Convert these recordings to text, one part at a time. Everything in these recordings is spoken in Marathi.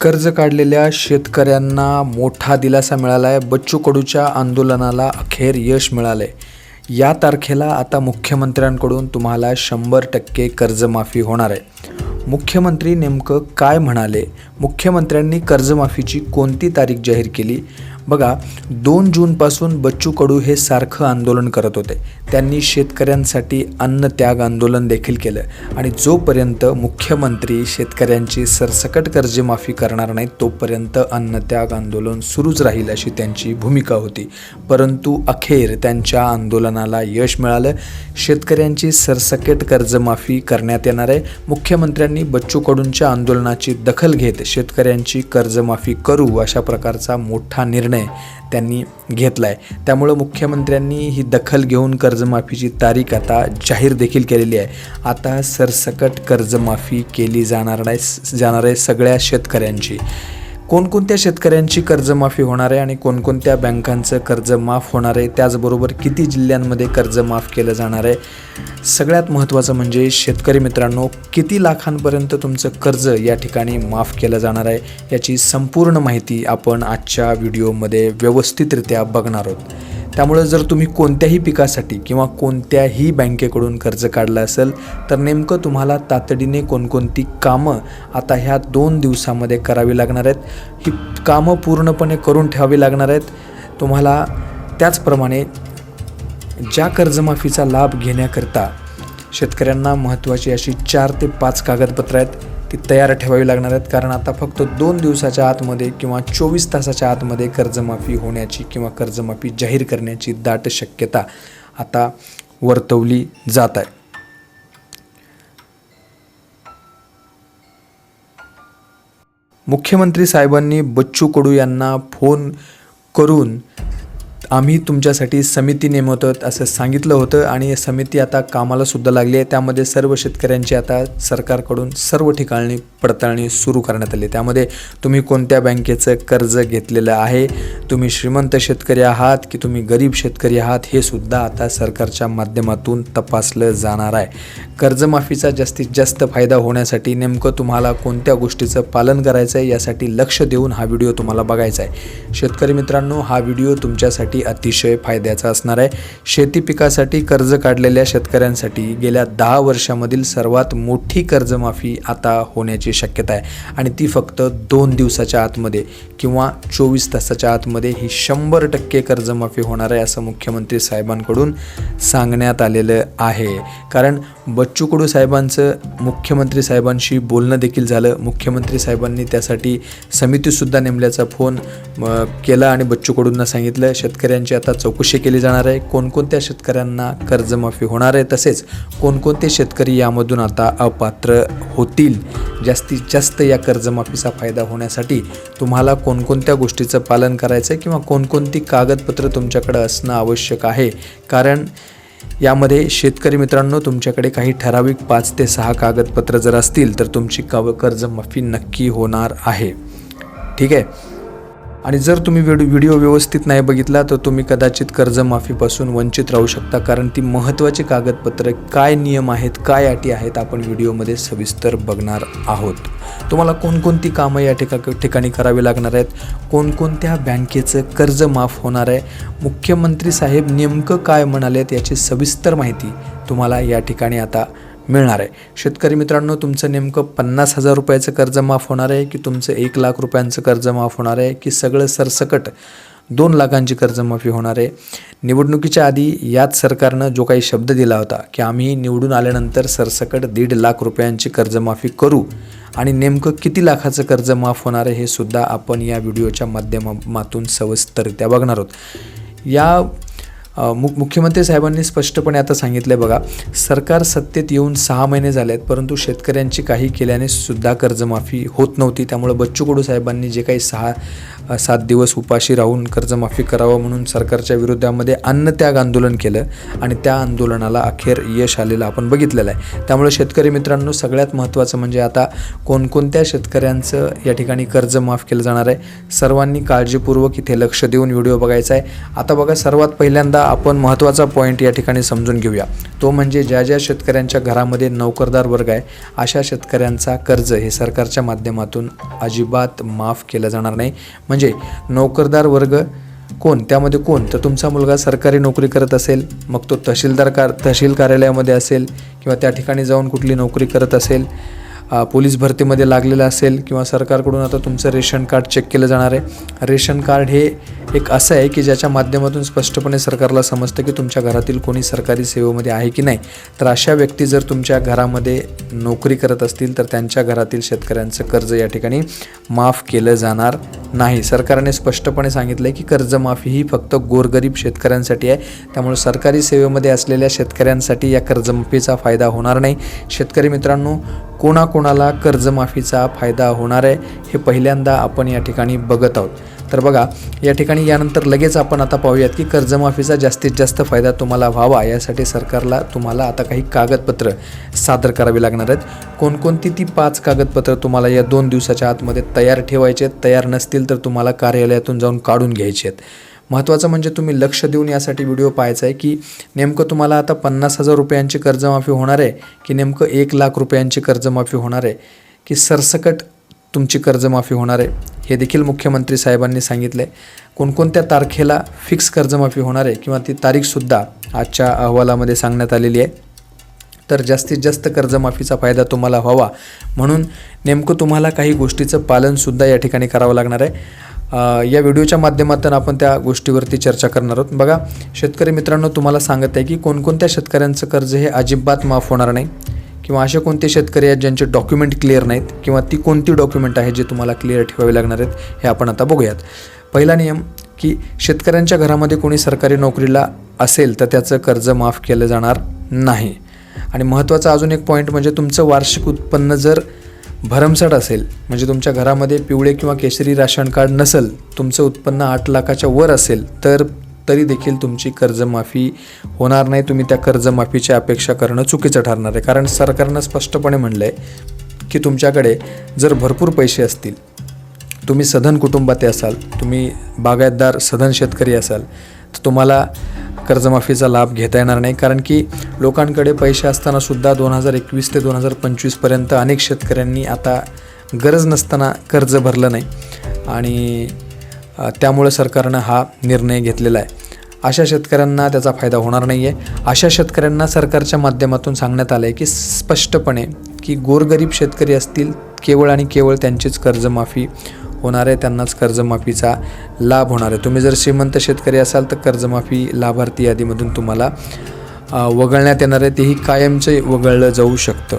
कर्ज काढलेल्या शेतकऱ्यांना मोठा दिलासा मिळाला आहे बच्चू कडूच्या आंदोलनाला अखेर यश मिळालं आहे या तारखेला आता मुख्यमंत्र्यांकडून तुम्हाला शंभर टक्के कर्जमाफी होणार आहे. मुख्यमंत्री नेमकं काय म्हणाले? मुख्यमंत्र्यांनी कर्जमाफीची कोणती तारीख जाहीर केली? बघा दोन जूनपासून बच्चू कडू हे सारखं आंदोलन करत होते. त्यांनी शेतकऱ्यांसाठी अन्न त्याग आंदोलन देखील केलं आणि जोपर्यंत मुख्यमंत्री शेतकऱ्यांची सरसकट कर्जमाफी करणार नाहीत तोपर्यंत अन्नत्याग आंदोलन सुरूच राहील अशी त्यांची भूमिका होती. परंतु अखेर त्यांच्या आंदोलनाला यश मिळालं. शेतकऱ्यांची सरसकट कर्जमाफी करण्यात येणार आहे. मुख्यमंत्र्यांनी बच्चू कडूंच्या आंदोलनाची दखल घेत शेतकऱ्यांची कर्जमाफी करू अशा प्रकारचा मोठा निर्णय त्यांनी घेतला आहे त्यामुळं मुख्यमंत्र्यांनी ही दखल घेऊन कर्जमाफीची तारीख आता जाहीर देखील केलेली आहे. आता सरसकट कर्जमाफी केली जाणार नाही जाणार आहे सगळ्या शेतकऱ्यांची. कोणकोणत्या शेतकऱ्यांची कर्जमाफी होणार आहे आणि कोणकोणत्या बँकांचं कर्ज माफ होणार आहे? त्याचबरोबर किती जिल्ह्यांमध्ये कर्ज माफ केलं जाणार आहे? सगळ्यात महत्त्वाचं म्हणजे शेतकरी मित्रांनो किती लाखांपर्यंत तुमचं कर्ज या ठिकाणी माफ केलं जाणार आहे? याची संपूर्ण माहिती आपण आजच्या व्हिडिओमध्ये व्यवस्थितरित्या बघणार आहोत. त्यामुळं जर तुम्ही कोणत्याही पिकासाठी किंवा कोणत्याही बँकेकडून कर्ज काढलं असेल तर नेमकं तुम्हाला तातडीने कोणकोणती कामं आता ह्या दोन दिवसामध्ये करावी लागणार आहेत. ही कामं पूर्णपणे करून ठेवावी लागणार आहेत. तुम्हाला त्याचप्रमाणे ज्या कर्जमाफीचा लाभ घेण्याकरता शेतकऱ्यांना महत्त्वाची अशी चार ते पाच कागदपत्रं आहेत. ती तयार ठेवावी लागणार आहेत. कारण आता फक्त दोन दिवसाच्या आतमध्ये किंवा चोवीस तासाच्या आतमध्ये कर्जमाफी होण्याची किंवा कर्जमाफी जाहीर करण्याची दाट शक्यता आता वर्तवली जात आहे. मुख्यमंत्री साहेबांनी बच्चू कडू यांना फोन करून आम्ही तुमच्यासाठी समिती नेमवतो असं सांगितलं होतं आणि समिती आता कामाला सुद्धा लागली आहे. त्यामध्ये सर्व शेतकऱ्यांची आता सरकारकडून सर्व ठिकाणी पडताळणी सुरू करण्यात आली त्यामध्ये तुम्ही कोणत्या बँकेचं कर्ज घेतलेलं आहे? तुम्ही श्रीमंत शेतकरी आहात की तुम्ही गरीब शेतकरी आहात? हे सुद्धा आता सरकारच्या माध्यमातून तपासलं जाणार आहे. कर्जमाफीचा जास्तीत जास्त फायदा होण्यासाठी नेमकं तुम्हाला कोणत्या गोष्टीचं पालन करायचं आहे यासाठी लक्ष देऊन हा व्हिडिओ तुम्हाला बघायचा आहे. शेतकरी मित्रांनो हा व्हिडिओ तुमच्यासाठी अतिशय फायद्याचा असणार आहे. शेती पिकासाठी कर्ज काढलेल्या शेतकऱ्यांसाठी गेल्या दहा वर्षामधील सर्वात मोठी कर्जमाफी आता होण्याची शक्यता आहे. आणि ती फक्त दोन दिवसाच्या आतमध्ये किंवा चोवीस तासाच्या आतमध्ये ही शंभर टक्के कर्जमाफी होणार आहे असं मुख्यमंत्री साहेबांकडून सांगण्यात आलेलं आहे. कारण बच्चू कडू साहेबांचं मुख्यमंत्री साहेबांशी बोलणं देखील झालं. मुख्यमंत्री साहेबांनी त्यासाठी समितीसुद्धा नेमल्याचा फोन केला आणि बच्चू कडूंना सांगितलं. शेतकरी शेतकऱ्यांची आता चौकशी केली जाणार आहे. कोणकोणत्या शेतकऱ्यांना कर्जमाफी होणार आहे तसेच कोणकोणते शेतकरी यामधून आता अपात्र होतील? जास्तीत जास्त या कर्जमाफीचा फायदा होण्यासाठी तुम्हाला कोणकोणत्या गोष्टीचं पालन करायचं आहे किंवा कोणकोणती कागदपत्रं तुमच्याकडं असणं आवश्यक आहे? कारण यामध्ये शेतकरी मित्रांनो तुमच्याकडे काही ठराविक पाच ते सहा कागदपत्र जर असतील तर तुमची काव कर्जमाफी नक्की होणार आहे. ठीक आहे? आणि जर तुम्ही व्हिडिओ व्हिडिओ व्यवस्थित नाही बघितला तर तुम्ही कदाचित कर्जमाफीपासून वंचित राहू शकता कारण ती महत्त्वाची कागदपत्र काय नियम आहेत काय अटी आहेत आपण व्हिडिओमध्ये सविस्तर बघणार आहोत. तुम्हाला कोणकोणती कामं या ठिका ठिकाणी करावी लागणार आहेत? कोणकोणत्या बँकेचं कर्ज माफ होणार आहे? मुख्यमंत्री साहेब नेमकं काय म्हणाले याची सविस्तर माहिती तुम्हाला या ठिकाणी आता मिळणार आहे. शेतकरी मित्रांनो तुमचं नेमकं पन्नास हजार रुपयाचं कर्ज माफ होणार आहे की तुमचं एक लाख रुपयांचं कर्ज माफ होणार आहे की सगळं सरसकट दोन लाखांची कर्जमाफी होणार आहे? निवडणुकीच्या आधी याच सरकारनं जो काही शब्द दिला होता की आम्ही निवडून आल्यानंतर सरसकट दीड लाख रुपयांची कर्जमाफी करू आणि नेमकं किती लाखाचं कर्ज माफ होणार आहे हे सुद्धा आपण या व्हिडिओच्या माध्यमातून सविस्तरित्या बघणार आहोत. या मु मुख्यमंत्री साहेबांनी स्पष्टपणे आता सांगितलं आहे बघा सरकार सत्तेत येऊन सहा महिने झाले आहेत परंतु शेतकऱ्यांची काही केल्याने सुद्धा कर्जमाफी होत नव्हती. त्यामुळे बच्चू कडू साहेबांनी जे काही सहा सात दिवस उपाशी राहून कर्जमाफी करावं म्हणून सरकारच्या विरोधामध्ये अन्नत्याग आंदोलन केलं आणि त्या आंदोलनाला अखेर यश आलेलं आपण बघितलेलं आहे. त्यामुळे शेतकरी मित्रांनो सगळ्यात महत्त्वाचं म्हणजे आता कोणकोणत्या शेतकऱ्यांचं या ठिकाणी कर्ज माफ केलं जाणार आहे सर्वांनी काळजीपूर्वक इथे लक्ष देऊन व्हिडिओ बघायचा आहे. आता बघा सर्वात पहिल्यांदा आपण महत्त्वाचा पॉईंट या ठिकाणी समजून घेऊया. तो म्हणजे ज्या ज्या शेतकऱ्यांच्या घरामध्ये नोकरदार वर्ग आहे अशा शेतकऱ्यांचा कर्ज हे सरकारच्या माध्यमातून अजिबात माफ केलं जाणार नाही. म्हणजे म्हणजे नोकरदार वर्ग कोण? त्यामध्ये कोण? तर तुमचा मुलगा सरकारी नोकरी करत असेल मग तो तहसीलदार कार तहसील कार्यालयामध्ये असेल किंवा त्या ठिकाणी जाऊन कुठली नोकरी करत असेल पोलीस भरतीमध्ये लागलेलं असेल किंवा सरकारकडून आता तुमचं रेशन कार्ड चेक केलं जाणार आहे. रेशन कार्ड हे एक असं आहे की ज्याच्या माध्यमातून स्पष्टपणे सरकारला समजतं की तुमच्या घरातील कोणी सरकारी सेवेमध्ये आहे की नाही. तर अशा व्यक्ती जर तुमच्या घरामध्ये नोकरी करत असतील तर त्यांच्या घरातील शेतकऱ्यांचं कर्ज या ठिकाणी माफ केलं जाणार नाही. सरकारने स्पष्टपणे सांगितलं आहे की कर्जमाफी ही फक्त गोरगरीब शेतकऱ्यांसाठी आहे. त्यामुळे सरकारी सेवेमध्ये असलेल्या शेतकऱ्यांसाठी या कर्जमाफीचा फायदा होणार नाही. शेतकरी मित्रांनो कोणाकोणाला कर्जमाफीचा फायदा होणार आहे हे पहिल्यांदा आपण या ठिकाणी बघत आहोत. तर बघा या ठिकाणी यानंतर लगेच आपण आता पाहूयात की कर्जमाफीचा जास्तीत जास्त फायदा तुम्हाला व्हावा यासाठी सरकारला तुम्हाला आता काही कागदपत्र सादर करावी लागणार आहेत. कोणकोणती ती पाच कागदपत्र तुम्हाला या दोन दिवसाच्या आतमध्ये तयार ठेवायचे आहेत? तयार नसतील तर तुम्हाला कार्यालयातून जाऊन काढून घ्यायचे आहेत. महत्त्वाचं म्हणजे तुम्ही लक्ष देऊन यासाठी व्हिडिओ पाहायचा आहे की नेमकं तुम्हाला आता पन्नास हजार रुपयांची कर्जमाफी होणार आहे की नेमकं एक लाख रुपयांची कर्जमाफी होणार आहे की सरसकट तुमची कर्जमाफी होणार आहे? हे देखील मुख्यमंत्री साहेबांनी सांगितलं आहे कोणकोणत्या तारखेला फिक्स कर्जमाफी होणार आहे किंवा ती तारीखसुद्धा आजच्या अहवालामध्ये सांगण्यात आलेली आहे. तर जास्तीत जास्त कर्जमाफीचा फायदा तुम्हाला व्हावा. म्हणून नेमकं तुम्हाला काही गोष्टीचं पालनसुद्धा या ठिकाणी करावं लागणार आहे. या व्हिडिओच्या माध्यमातून आपण त्या गोष्टीवरती चर्चा करणार आहोत. बघा शेतकरी मित्रांनो तुम्हाला सांगत आहे की कोणकोणत्या शेतकऱ्यांचं कर्ज हे अजिबात माफ होणार नाही किंवा असे कोणते शेतकरी आहेत ज्यांचे डॉक्युमेंट क्लिअर नाहीत किंवा ती कोणती डॉक्युमेंट आहे जे तुम्हाला क्लिअर ठेवावी लागणार आहेत हे आपण आता बघूयात. पहिला नियम की शेतकऱ्यांच्या घरामध्ये कोणी सरकारी नोकरीला असेल तर त्याचं कर्ज माफ केलं जाणार नाही. आणि महत्त्वाचा अजून एक पॉईंट म्हणजे तुमचं वार्षिक उत्पन्न जर भरमसाठ असेल म्हणजे तुमच्या घरामध्ये पिवळे किंवा केशरी राशन कार्ड नसेल तुमचं उत्पन्न आठ लाखाच्या वर असेल तर तरी देखील तुमची कर्जमाफी होणार नाही. तुम्ही त्या कर्जमाफीची अपेक्षा करणं चुकीचं ठरणार आहे. कारण सरकारनं स्पष्टपणे म्हणलं आहे की तुमच्याकडे जर भरपूर पैसे असतील तुम्ही सधन कुटुंबात असाल तुम्ही बागायतदार सधन शेतकरी असाल तर तुम्हाला कर्जमाफीचा लाभ घेता येणार नाही कारण की लोकांकडे पैसे असताना सुद्धा दोन हजार एकवीस ते दोन हजार पंचवीसपर्यंत अनेक शेतकऱ्यांनी आता गरज नसताना कर्ज भरलं नाही. आणि त्यामुळे सरकारनं हा निर्णय घेतलेला आहे. अशा शेतकऱ्यांना त्याचा फायदा होणार नाही आहे अशा शेतकऱ्यांना सरकारच्या माध्यमातून सांगण्यात आलं आहे की स्पष्टपणे की गोरगरीब शेतकरी असतील केवळ आणि केवळ त्यांचीच कर्जमाफी होणार आहे त्यांनाच कर्जमाफीचा लाभ होणार आहे. तुम्ही जर श्रीमंत शेतकरी असाल तर कर्जमाफी लाभार्थी यादीमधून तुम्हाला वगळण्यात येणार आहे. तेही कायमचं वगळलं जाऊ शकतं.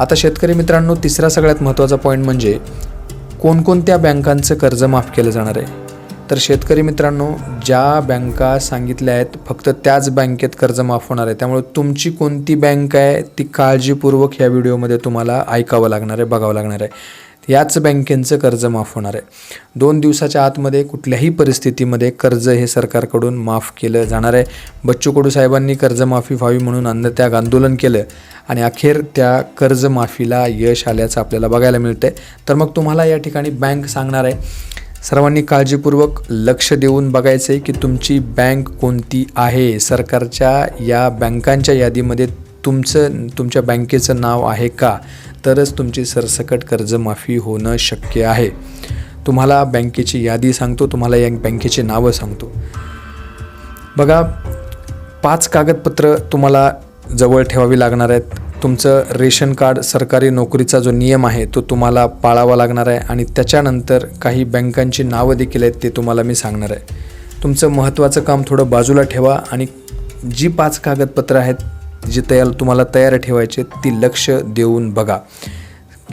आता शेतकरी मित्रांनो तिसरा सगळ्यात महत्त्वाचा पॉईंट म्हणजे कोणकोणत्या बँकांचं कर्ज माफ केलं जाणार आहे? तर शेतकरी मित्रांनो ज्या बँका सांगितल्या आहेत फक्त त्याच बँकेत कर्ज माफ होणार आहे. त्यामुळे तुमची कोणती बँक आहे ती काळजीपूर्वक ह्या व्हिडिओमध्ये तुम्हाला ऐकावं लागणार आहे बघावं लागणार आहे. याच बँकेचं कर्ज माफ होणार आहे. दोन दिवसाच्या आतमध्ये कुठल्याही परिस्थितीमध्ये कर्ज हे सरकारकडून माफ केलं जाणार आहे. बच्चू कडू साहेबांनी कर्जमाफी व्हावी म्हणून अन्नत्याग आंदोलन केलं आणि अखेर त्या कर्जमाफीला यश आल्याचं आपल्याला बघायला मिळतं आहे तर मग तुम्हाला या ठिकाणी बँक सांगणार आहे. सर्वांनी काळजीपूर्वक लक्ष देऊन बघायचं आहे की तुमची बँक कोणती आहे? सरकारच्या या बँकांच्या यादीमध्ये तुमचं तुमच्या बँकेचं नाव आहे का? तरच तुमची सरसकट कर्जमाफी होणं शक्य आहे. तुम्हाला बँकेची यादी सांगतो तुम्हाला या बँकेची नावं सांगतो. बघा पाच कागदपत्र तुम्हाला जवळ ठेवावी लागणार आहेत. तुमचं रेशन कार्ड सरकारी नोकरीचा जो नियम आहे तो तुम्हाला पाळावा लागणार आहे आणि त्याच्यानंतर काही बँकांची नावं देखील आहेत ते तुम्हाला मी सांगणार आहे. तुमचं महत्त्वाचं काम थोडं बाजूला ठेवा आणि जी पाच कागदपत्रं आहेत जी तयार तुम्हाला तयार ठेवायचे ती लक्ष देऊन बघा.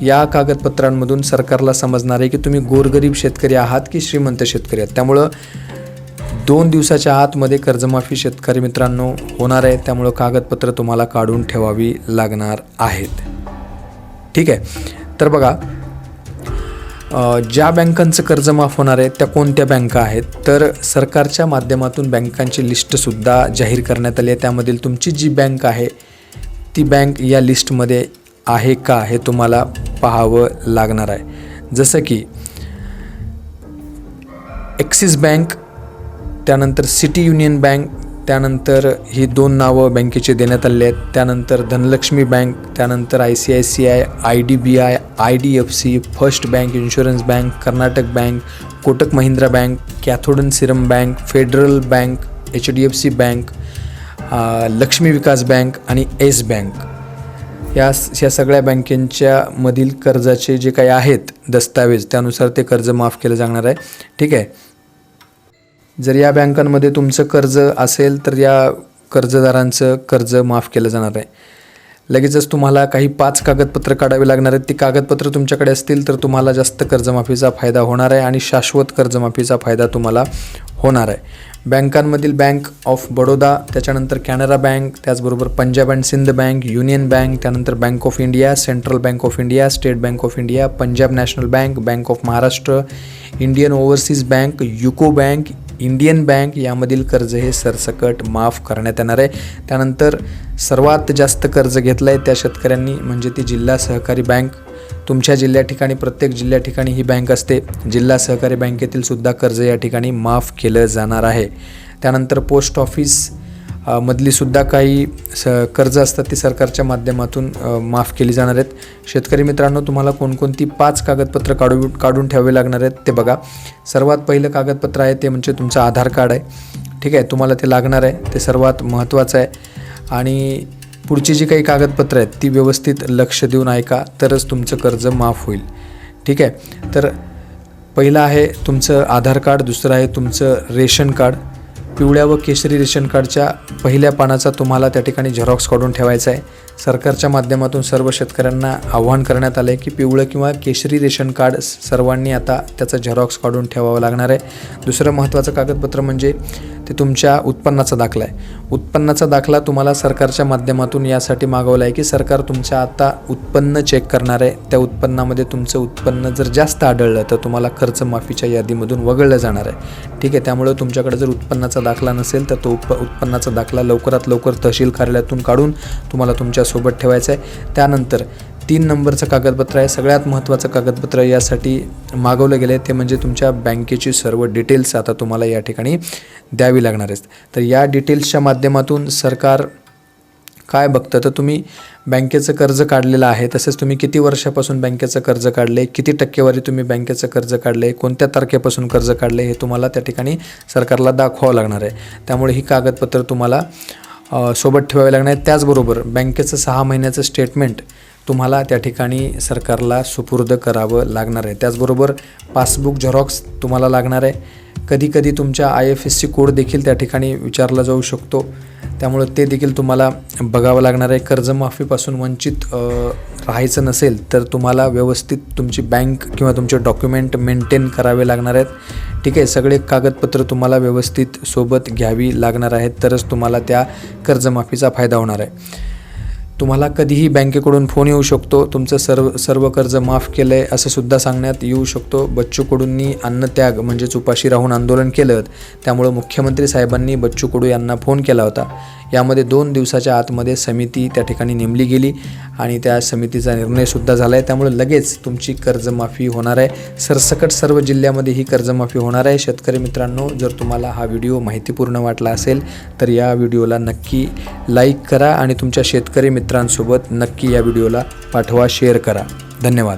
या कागदपत्रांमधून सरकारला समजणार आहे की तुम्ही गोरगरीब शेतकरी आहात की श्रीमंत शेतकरी आहात. त्यामुळं दोन दिवसाच्या आतमध्ये कर्जमाफी शेतकरी मित्रांनो होणार आहे. त्यामुळं कागदपत्र तुम्हाला काढून ठेवावी लागणार आहेत. ठीक आहे? तर बघा ज्या बँकांचं कर्ज माफ होणार आहे त्या कोणत्या बँका आहेत? तर सरकारच्या माध्यमातून बँकांची लिस्टसुद्धा जाहीर करण्यात आली आहे. त्यामधील तुमची जी बँक आहे ती बँक या लिस्टमध्ये आहे का हे तुम्हाला पाहावं लागणार आहे. जसं की ॲक्सिस बँक त्यानंतर सिटी युनियन बँक त्यानंतर ही दोन नावं बँकेचे देण्यात आले आहेत. त्यानंतर धनलक्ष्मी बँक त्यानंतर I C I C I I D B I I D F C first bank insurance bank Karnataka bank Kotak Mahindra bank Catholic Syrian bank federal bank H D F C bank Lakshmi Vikas bank आणि एस बँक. या या सगळ्या बँकेंच्या मधील कर्जाचे जे काही आहेत दस्तावेज त्यानुसार ते कर्ज माफ केलं जाणार आहे. ठीक आहे? जर या बँकांमध्ये तुमचं कर्ज असेल तर या कर्जदारांचं कर्ज माफ केलं जाणार आहे. लगेचच तुम्हाला काही पाच कागदपत्र काढावी लागणार आहेत. ती कागदपत्र तुमच्याकडे असतील तर तुम्हाला जास्त कर्जमाफीचा फायदा होणार आहे आणि शाश्वत कर्जमाफीचा फायदा तुम्हाला होणार आहे. बँकांमधील बँक ऑफ बडोदा त्याच्यानंतर कॅनरा बँक त्याचबरोबर Punjab and Sind bank union bank त्यानंतर bank of India central bank of India state bank of India Punjab national bank bank of Maharashtra Indian overseas bank UCO bank Indian bank यामधील कर्ज हे सरसकट माफ करण्यात येणार आहे. त्यानंतर सर्वात जास्त कर्ज घेतलं आहे त्या शेतकऱ्यांनी म्हणजे ती जिल्हा सहकारी बँक. तुमच्या जिल्ह्या ठिकाणी प्रत्येक जिल्ह्या ठिकाणी ही बँक असते. जिल्हा सहकारी बँकेतील सुद्धा कर्ज या ठिकाणी माफ केलं जाणार आहे. त्यानंतर पोस्ट ऑफिस मधलीसुद्धा काही स कर्ज असतात ती सरकारच्या माध्यमातून माफ केली जाणार आहेत. शेतकरी मित्रांनो तुम्हाला कोणकोणती पाच कागदपत्र काढू काढून ठेवावे लागणार आहेत ते बघा. सर्वात पहिलं कागदपत्र आहे ते म्हणजे तुमचं आधार कार्ड आहे. ठीक आहे तुम्हाला ते लागणार आहे. ते सर्वात महत्त्वाचं आहे. आणि पुढची जी काही कागदपत्रं आहेत ती व्यवस्थित लक्ष देऊन ऐका तरच तुमचं कर्ज माफ होईल. ठीक आहे तर पहिलं आहे तुमचं आधार कार्ड दुसरं आहे तुमचं रेशन कार्ड. पिवळ्या व केशरी रेशन कार्डच्या पहिल्या पानाचा तुम्हाला त्या ठिकाणी झेरॉक्स काढून ठेवायचा आहे. सरकारच्या माध्यमातून सर्व शेतकऱ्यांना आव्हान करण्यात आलं आहे की पिवळं किंवा केशरी रेशन कार्ड सर्वांनी आता त्याचं झेरॉक्स काढून ठेवावं लागणार आहे. दुसरं महत्त्वाचं कागदपत्र म्हणजे ते तुमच्या उत्पन्नाचा दाखला आहे. उत्पन्नाचा दाखला तुम्हाला सरकारच्या माध्यमातून यासाठी मागवला आहे की सरकार तुमच्या आता उत्पन्न चेक करणार आहे. त्या उत्पन्नामध्ये तुमचं उत्पन्न जर जास्त आढळलं तर तुम्हाला खर्च माफीच्या यादीमधून वगळलं जाणार आहे. ठीक आहे त्यामुळं तुमच्याकडे जर उत्पन्नाचा दाखला नसेल तर तो उप उत्पन्नाचा दाखला लवकरात लवकर तहसील कार्यालयातून काढून तुम्हाला तुमच्या तुमच्यासोबत ठेवायचं आहे. त्यानंतर तीन नंबरचं कागदपत्र आहे. सगळ्यात महत्त्वाचं कागदपत्र यासाठी मागवलं गेलं. आहे ते म्हणजे तुमच्या बँकेची सर्व डिटेल्स आता तुम्हाला या ठिकाणी द्यावी लागणार आहेत. तर या डिटेल्सच्या माध्यमातून सरकार काय बघतं? तर तुम्ही बँकेचं कर्ज काढलेलं आहे. तसेच तुम्ही किती वर्षापासून बँकेचं कर्ज काढले? किती टक्केवारी तुम्ही बँकेचं कर्ज काढले? कोणत्या तारखेपासून कर्ज काढले? हे तुम्हाला त्या ठिकाणी सरकारला दाखवावं लागणार आहे. त्यामुळे ही कागदपत्र तुम्हाला सोबत ठेवावे लागणार त्याचबरोबर बँकेचं सहा महिन्याचं स्टेटमेंट तुम्हाला त्या ठिकाणी सरकारला सुपूर्द करावं लागणार आहे. त्याचबरोबर पासबुक झेरॉक्स तुम्हाला लागणार आहे. कधी कधी तुमच्या I F S C code देखील त्या ठिकाणी विचारला जाऊ शकतो. त्यामुळं ते देखील तुम्हाला बघावं लागणार आहे. कर्जमाफीपासून वंचित राहायचं नसेल तर तुम्हाला व्यवस्थित तुमची बँक किंवा तुमचे डॉक्युमेंट मेंटेन करावे लागणार आहेत. ठीक आहे सगळे कागदपत्र तुम्हाला व्यवस्थित सोबत घ्यावी लागणार आहेत तरच तुम्हाला त्या कर्जमाफीचा फायदा होणार आहे. तुम्हाला कधीही बँकेकडून फोन येऊ शकतो तुमचं सर्व सर्व कर्ज माफ केलं आहे असं सुद्धा सांगण्यात येऊ शकतो. बच्चू कडूंनी अन्नत्याग म्हणजेच उपाशी राहून आंदोलन केलं त्यामुळं मुख्यमंत्री साहेबांनी बच्चू कडू यांना फोन केला होता. यामध्ये दोन दिवसाच्या आतमध्ये समिती त्या ठिकाणी नेमली गेली आणि त्या समितीचा निर्णयसुद्धा झाला आहे त्यामुळे लगेच तुमची कर्जमाफी होणार आहे. सरसकट सर्व जिल्ह्यामध्ये ही कर्जमाफी होणार आहे. शेतकरी मित्रांनो जर तुम्हाला हा व्हिडिओ माहितीपूर्ण वाटला असेल तर या व्हिडिओला नक्की लाईक करा आणि तुमच्या शेतकरी मित्रांसोबत नक्की या व्हिडिओला पाठवा शेअर करा. धन्यवाद.